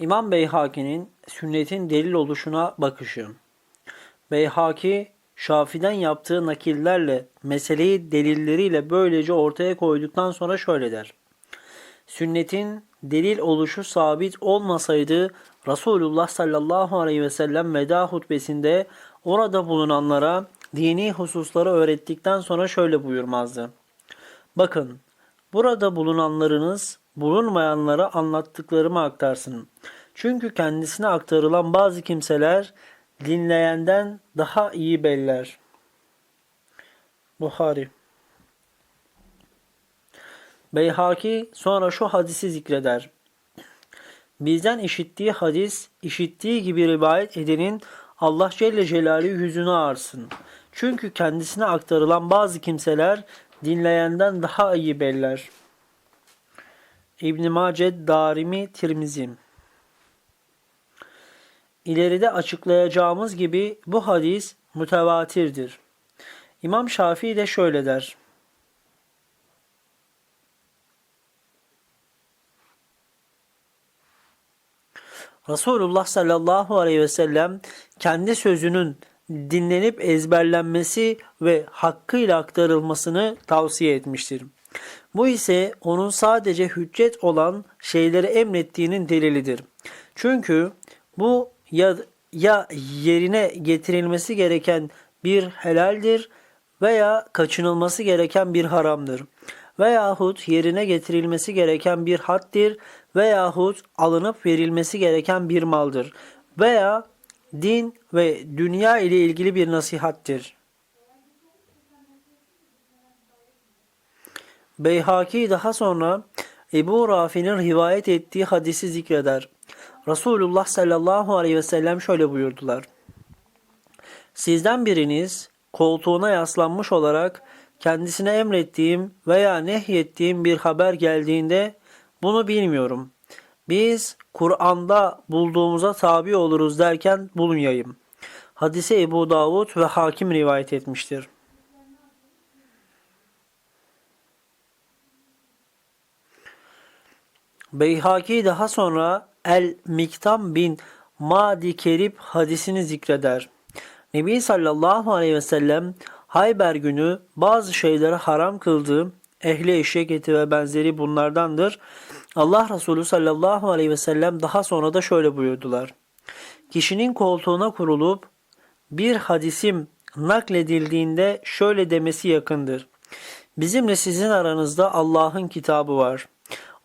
İmam Beyhaki'nin sünnetin delil oluşuna bakışı. Beyhaki, Şafi'den yaptığı nakillerle meseleyi delilleriyle böylece ortaya koyduktan sonra şöyle der. Sünnetin delil oluşu sabit olmasaydı Resulullah sallallahu aleyhi ve sellem veda hutbesinde orada bulunanlara dini hususları öğrettikten sonra şöyle buyurmazdı. Bakın, burada bulunanlarınız bulunmayanlara anlattıklarımı aktarsın. Çünkü kendisine aktarılan bazı kimseler dinleyenden daha iyi beller. Buhari Beyhaki sonra şu hadisi zikreder. Bizden işittiği hadis, işittiği gibi rivayet edenin Allah Celle Celaluhu yüzünü ağarsın. Çünkü kendisine aktarılan bazı kimseler dinleyenden daha iyi beller. İbn Maced Darimi Tirmizi İleride açıklayacağımız gibi bu hadis mütevatirdir. İmam Şafii de şöyle der. Resulullah sallallahu aleyhi ve sellem kendi sözünün dinlenip ezberlenmesi ve hakkıyla aktarılmasını tavsiye etmiştir. Bu ise onun sadece hüccet olan şeyleri emrettiğinin delilidir. Çünkü bu ya, ya yerine getirilmesi gereken bir helaldir veya kaçınılması gereken bir haramdır. Veyahut yerine getirilmesi gereken bir haddir veyahut alınıp verilmesi gereken bir maldır. Veya din ve dünya ile ilgili bir nasihattir. Beyhaki daha sonra Ebu Rafi'nin rivayet ettiği hadisi zikreder. Resulullah sallallahu aleyhi ve sellem şöyle buyurdular. Sizden biriniz koltuğuna yaslanmış olarak kendisine emrettiğim veya nehyettiğim bir haber geldiğinde bunu bilmiyorum. Biz Kur'an'da bulduğumuza tabi oluruz derken bulunayım. Hadise Ebu Davud ve Hakim rivayet etmiştir. Beyhaki daha sonra El-Miktam bin Madi Kerib hadisini zikreder. Nebi sallallahu aleyhi ve sellem Hayber günü bazı şeyleri haram kıldığı ehli eşek eti ve benzeri bunlardandır. Allah Resulü sallallahu aleyhi ve sellem daha sonra da şöyle buyurdular. Kişinin koltuğuna kurulup bir hadisim nakledildiğinde şöyle demesi yakındır. Bizimle sizin aranızda Allah'ın kitabı var.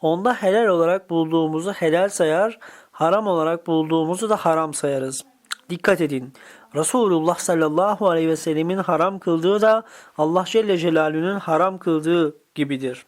Onda helal olarak bulduğumuzu helal sayar, haram olarak bulduğumuzu da haram sayarız. Dikkat edin. Resulullah sallallahu aleyhi ve sellemin haram kıldığı da Allah Celle Celaluhu'nun haram kıldığı gibidir.